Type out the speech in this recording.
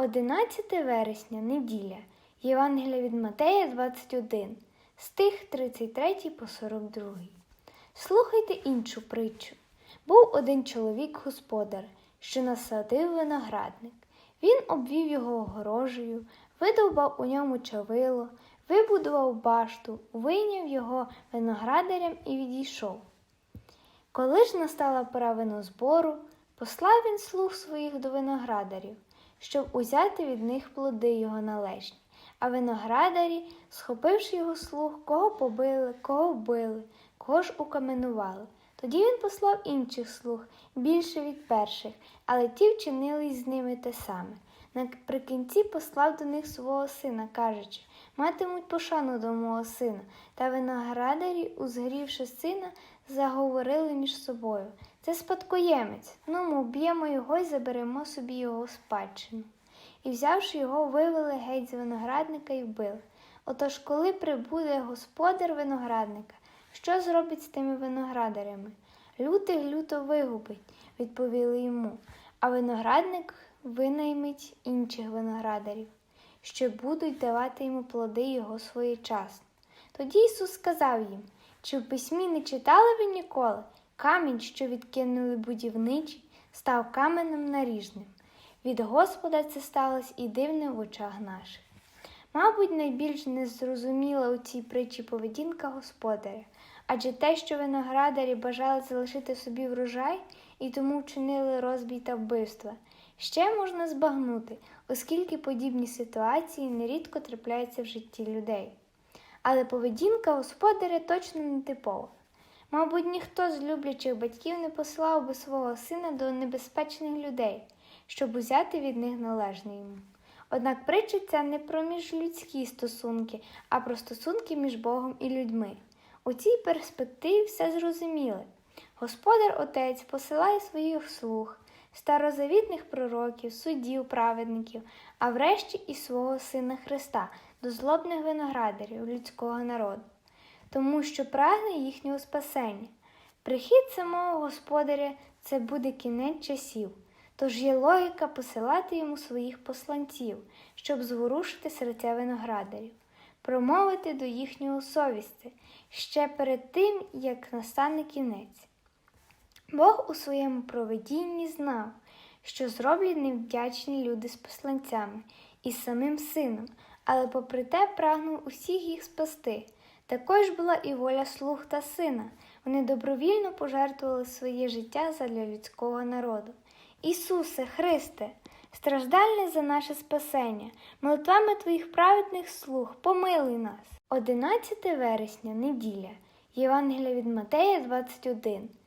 11 вересня, неділя, Євангелія від Матея 21, стих 33 по 42. Слухайте іншу притчу. Був один чоловік господар, що насадив виноградник. Він обвів його огорожею, видовбав у ньому чавило, вибудував башту, вийняв його виноградарям і відійшов. Коли ж настала пора винозбору, послав він слуг своїх до виноградарів, щоб узяти від них плоди його належні. А виноградарі, схопивши його слуг, кого побили, кого вбили, кого ж укаменували. Тоді він послав інших слуг, більше від перших, але ті вчинили з ними те саме. Наприкінці послав до них свого сина, кажучи, матимуть пошану до мого сина. Та виноградарі, узгрівши сина, заговорили між собою. Це спадкоємець. Ну, ми вб'ємо його й заберемо собі його спадщину. І, взявши його, вивели геть з виноградника і вбили. Отож, коли прибуде господар виноградника, що зробить з тими виноградарями? Лютих люто вигубить, відповіли йому, а виноградник винаймить інших виноградарів, що будуть давати йому плоди його своєчасно. Тоді Ісус сказав їм, чи в письмі не читали ви ніколи? Камінь, що відкинули будівничі, став каменем наріжним. Від Господа це сталося і дивне в очах наших. Мабуть, найбільш незрозуміла у цій притчі поведінка господаря, адже те, що виноградарі бажали залишити собі врожай і тому вчинили розбій та вбивства, ще можна збагнути, оскільки подібні ситуації нерідко трапляються в житті людей. Але поведінка господаря точно не типова. Мабуть, ніхто з люблячих батьків не посилав би свого сина до небезпечних людей, щоб узяти від них належне йому. Однак притча ця не про міжлюдські стосунки, а про стосунки між Богом і людьми. У цій перспективі все зрозуміле. Господар Отець посилає своїх слуг, старозавітних пророків, суддів, праведників, а врешті і свого Сина Христа до злобних виноградарів людського народу, тому що прагне їхнього спасення. Прихід самого господаря це буде кінець часів. Тож є логіка посилати йому своїх посланців, щоб зворушити серця виноградарів, промовити до їхнього совісти ще перед тим, як настане кінець. Бог у своєму проведінні знав, що зроблять невдячні люди з посланцями і самим сином, але попри те прагнув усіх їх спасти. Також була і воля слуг та сина. Вони добровільно пожертвували своє життя задля людського народу. Ісусе, Христе, страждальне за наше спасення, молитвами Твоїх праведних слуг, помилуй нас. 11 вересня, неділя, Євангелія від Матея 21,